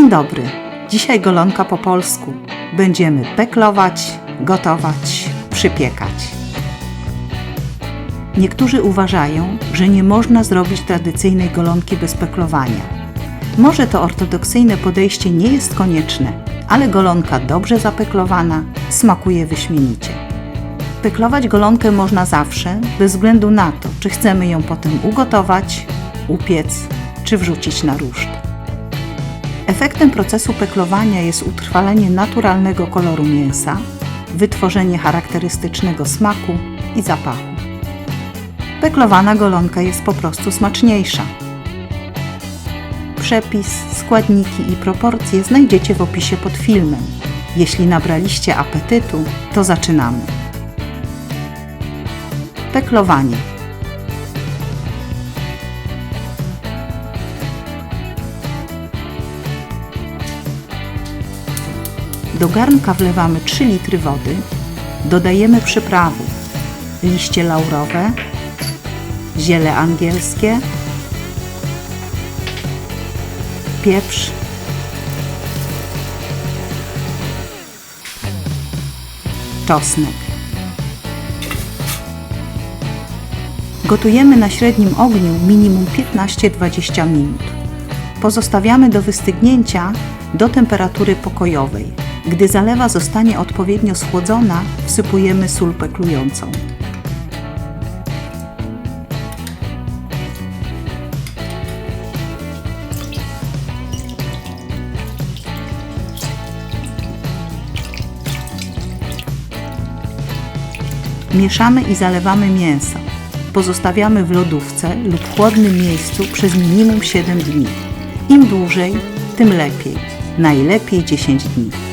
Dzień dobry. Dzisiaj golonka po polsku. Będziemy peklować, gotować, przypiekać. Niektórzy uważają, że nie można zrobić tradycyjnej golonki bez peklowania. Może to ortodoksyjne podejście nie jest konieczne, ale golonka dobrze zapeklowana smakuje wyśmienicie. Peklować golonkę można zawsze, bez względu na to, czy chcemy ją potem ugotować, upiec czy wrzucić na ruszt. Efektem procesu peklowania jest utrwalenie naturalnego koloru mięsa, wytworzenie charakterystycznego smaku i zapachu. Peklowana golonka jest po prostu smaczniejsza. Przepis, składniki i proporcje znajdziecie w opisie pod filmem. Jeśli nabraliście apetytu, to zaczynamy. Peklowanie. Do garnka wlewamy 3 litry wody, dodajemy przyprawy, liście laurowe, ziele angielskie, pieprz, czosnek. Gotujemy na średnim ogniu minimum 15-20 minut. Pozostawiamy do wystygnięcia do temperatury pokojowej. Gdy zalewa zostanie odpowiednio schłodzona, wsypujemy sól peklującą. Mieszamy i zalewamy mięso. Pozostawiamy w lodówce lub chłodnym miejscu przez minimum 7 dni. Im dłużej, tym lepiej. Najlepiej 10 dni.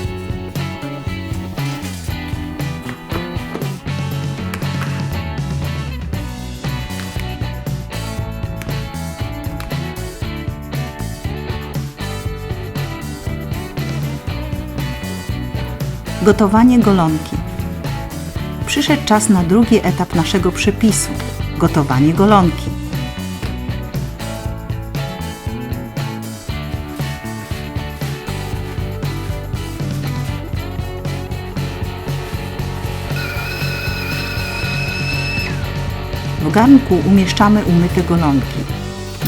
Gotowanie golonki. Przyszedł czas na drugi etap naszego przepisu gotowanie golonki. W garnku umieszczamy umyte golonki.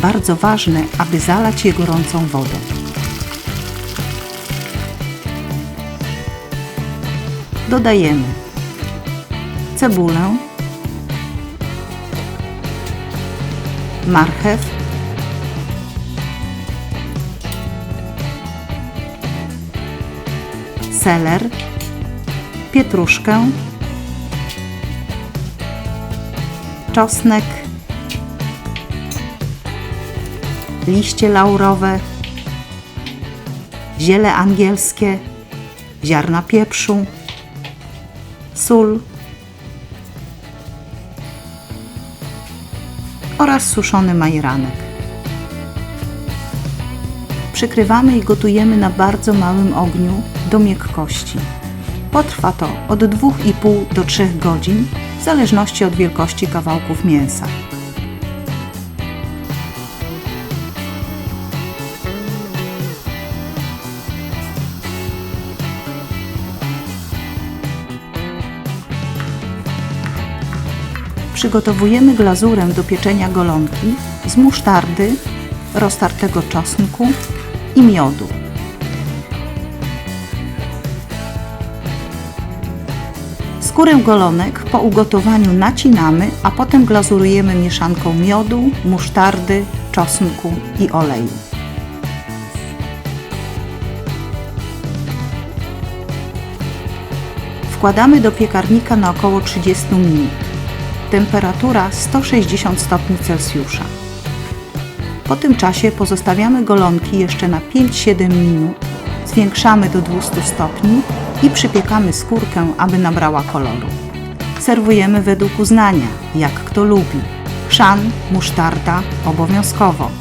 Bardzo ważne, aby zalać je gorącą wodą. Dodajemy cebulę, marchew, seler, pietruszkę, czosnek, liście laurowe, ziele angielskie, ziarna pieprzu, sól oraz suszony majeranek. Przykrywamy i gotujemy na bardzo małym ogniu do miękkości. Potrwa to od 2,5 do 3 godzin w zależności od wielkości kawałków mięsa. Przygotowujemy glazurę do pieczenia golonki z musztardy, roztartego czosnku i miodu. Skórę golonek po ugotowaniu nacinamy, a potem glazurujemy mieszanką miodu, musztardy, czosnku i oleju. Wkładamy do piekarnika na około 30 minut temperatura 160 stopni Celsjusza. Po tym czasie pozostawiamy golonki jeszcze na 5-7 minut, zwiększamy do 200 stopni i przypiekamy skórkę, aby nabrała koloru. Serwujemy według uznania, jak kto lubi. Chrzan, musztarda obowiązkowo.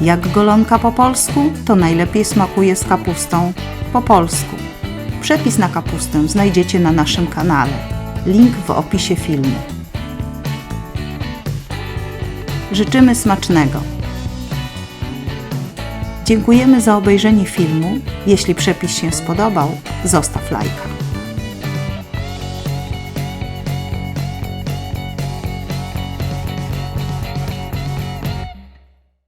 Jak golonka po polsku, to najlepiej smakuje z kapustą po polsku. Przepis na kapustę znajdziecie na naszym kanale. Link w opisie filmu. Życzymy smacznego. Dziękujemy za obejrzenie filmu. Jeśli przepis się spodobał, zostaw lajka.